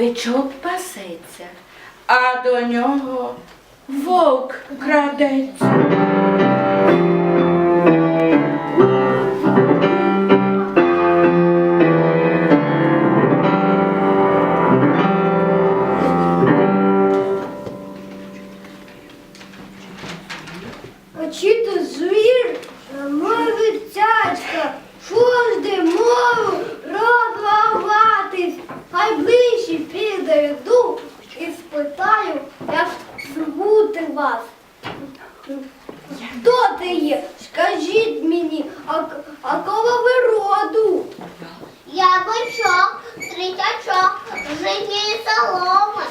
бичок пасеться, а до нього вовк крадеться. Піде йду і спитаю, як звути вас. Хто ти є? Скажіть мені, а, а кого ви роду? Я бичок, тритячок, житньої соломи.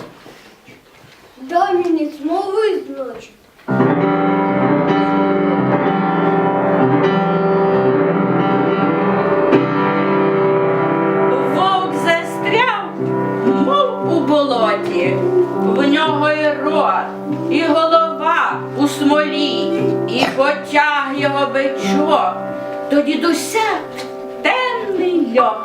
Дай мені смови, значить. У болоті. В нього і рот, і голова у смолі, і потяг його бичок. то дідуся темний льох.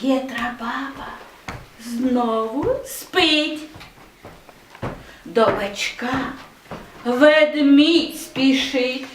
Хитра баба знову спить. До бачка ведмідь спішить.